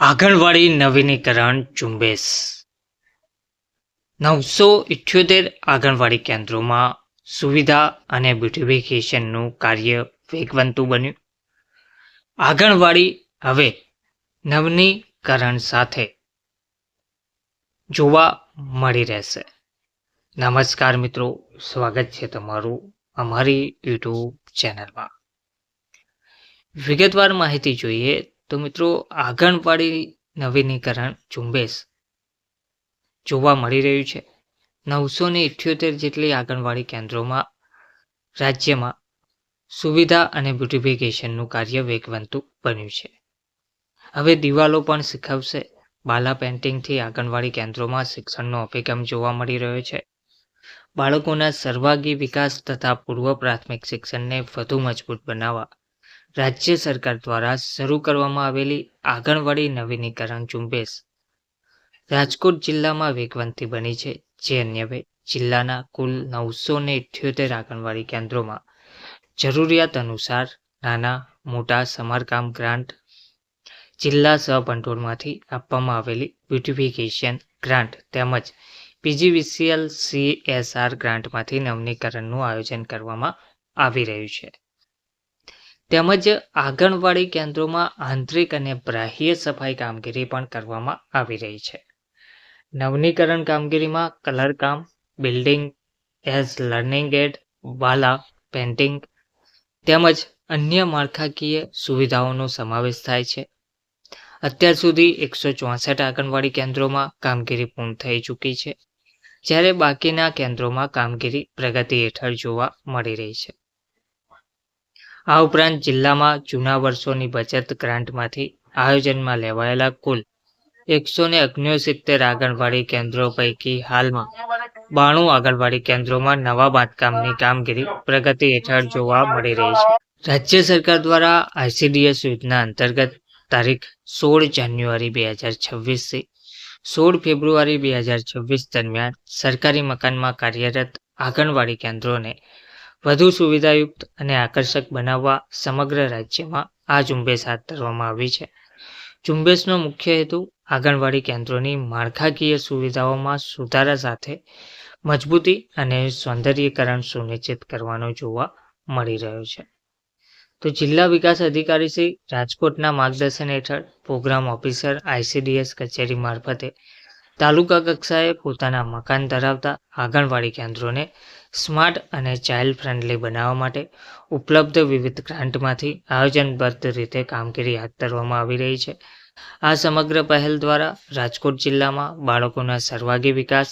આંગણવાડી નવીનીકરણ ઝુંબેશ. નવસો ઇઠ્યોતેર આંગણવાડી કેન્દ્રોમાં સુવિધા અને બ્યુટિફિકેશનનું કાર્ય વેગવંતું બન્યું. આંગણવાડી હવે નવનીકરણ સાથે જોવા મળી રહેશે. નમસ્કાર મિત્રો, સ્વાગત છે તમારું અમારી યુટ્યુબ ચેનલમાં. વિગતવાર માહિતી જોઈએ તો મિત્રો, આંગણવાડી નવીનીકરણ ઝુંબેશ જોવા મળી રહ્યું છે. નવસો ને ઇઠ્યોતેર જેટલી આંગણવાડી કેન્દ્રોમાં, રાજ્યમાં સુવિધા અને બ્યુટિફિકેશનનું કાર્ય વેગવંતું બન્યું છે. હવે દિવાલો પણ શીખવશે. બાલા પેન્ટિંગથી આંગણવાડી કેન્દ્રોમાં શિક્ષણનો અભિગમ જોવા મળી રહ્યો છે. બાળકોના સર્વાગી વિકાસ તથા પૂર્વ પ્રાથમિક શિક્ષણને વધુ મજબૂત બનાવવા રાજ્ય સરકાર દ્વારા શરૂ કરવામાં આવેલી આંગણવાડી નવીનીકરણ ઝુંબેશ રાજકોટ જિલ્લામાં વેગવંતી બની છે. જે અન્યવે જિલ્લાના કુલ નવસો ને ઇઠ્યોતેર આંગણવાડી કેન્દ્રોમાં જરૂરિયાત અનુસાર નાના, મોટા સમારકામ ગ્રાન્ટ જિલ્લા સહભંડોળમાંથી આપવામાં આવેલી બ્યુટિફિકેશન ગ્રાન્ટ તેમજ પીજીવીસીએલ સીએસઆર ગ્રાન્ટમાંથી નવીનીકરણનું આયોજન કરવામાં આવી રહ્યું છે. તેમજ આંગણવાડી કેન્દ્રોમાં આંતરિક અને બાહ્ય સફાઈ કામગીરી પણ કરવામાં આવી રહી છે. નવનીકરણ કામગીરીમાં કલરકામ building, as learning aid, wall painting તેમજ અન્ય માળખાકીય સુવિધાઓનો સમાવેશ થાય છે. અત્યાર સુધી એકસો ચોસઠ આંગણવાડી કેન્દ્રોમાં કામગીરી પૂર્ણ થઈ ચૂકી છે, જ્યારે બાકીના કેન્દ્રોમાં કામગીરી પ્રગતિ હેઠળ જોવા મળી રહી છે. આ ઉપરાંત જિલ્લામાં જૂના વર્ષોની બચત ગ્રાન્ટમાંથી આયોજનમાં લેવાયેલા કુલ એકસો ને અગ્નિસિત્તેર આંગણવાડી કેન્દ્રો પૈકી હાલમાં બાણું આંગણવાડી કેન્દ્રોમાં નવા બાંધકામની કામગીરી પ્રગતિ હેઠળ જોવા મળી રહી છે. રાજ્ય સરકાર દ્વારા આઈસીડીએસ યોજના અંતર્ગત તારીખ સોળ જાન્યુઆરી બે હજાર છવ્વીસથી સોળ ફેબ્રુઆરી બે હજાર છવ્વીસ દરમિયાન સરકારી મકાનમાં કાર્યરત આંગણવાડી કેન્દ્રોને વધુ સુવિધાયુક્ત અને આકર્ષક બનાવવા સમગ્ર રાજ્યમાં આ ઝુંબેશ હાથ ધરવામાં આવી છે. ઝુંબેશનો મુખ્ય હેતુ આંગણવાડી કેન્દ્રોની માળખાકીય સુવિધાઓમાં સુધારા સાથે મજબૂતી અને સૌંદર્યીકરણ સુનિશ્ચિત કરવાનો જોવા મળી રહ્યો છે. તો જિલ્લા વિકાસ અધિકારી શ્રી રાજકોટના માર્ગદર્શન હેઠળ પ્રોગ્રામ ઓફિસર આઈસીડીએસ કચેરી મારફતે તાલુકા કક્ષાએ પોતાના મકાન ધરાવતા આંગણવાડી કેન્દ્રોને સ્માર્ટ અને ચાઇલ્ડ ફ્રેન્ડલી બનાવવા માટે ઉપલબ્ધ વિવિધ ગ્રાન્ટમાંથી આયોજનબદ્ધ રીતે કામગીરી હાથ ધરવામાં આવી રહી છે. આ સમગ્ર પહેલ દ્વારા રાજકોટ જિલ્લામાં બાળકોના સર્વાગી વિકાસ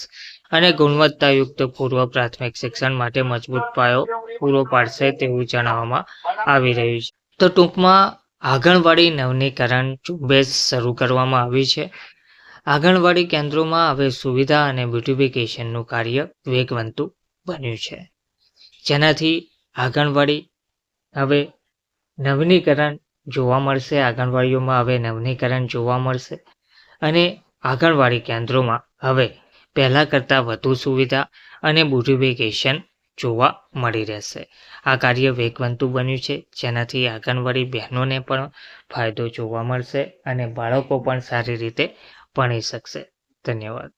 અને ગુણવત્તાયુક્ત પૂર્વ પ્રાથમિક શિક્ષણ માટે મજબૂત પાયો પૂરો પાડશે તેવું જણાવવામાં આવી રહ્યું છે. તો ટૂંકમાં આંગણવાડી નવનીકરણ ઝુંબેશ શરૂ કરવામાં આવી છે. આંગણવાડી કેન્દ્રોમાં હવે સુવિધા અને બ્યુટિફિકેશનનું કાર્ય વેગવંતું બન્યું છે. જેનાથી આંગણવાડી હવે નવીનીકરણ જોવા મળશે, આંગણવાડીઓમાં હવે નવીનીકરણ જોવા મળશે અને આંગણવાડી કેન્દ્રોમાં હવે પહેલાં કરતાં વધુ સુવિધા અને બ્યુટિફિકેશન જોવા મળી રહેશે. આ કાર્ય વેગવંતું બન્યું છે, જેનાથી આંગણવાડી બહેનોને પણ ફાયદો જોવા મળશે અને બાળકો પણ સારી રીતે ભણી શકશે. ધન્યવાદ.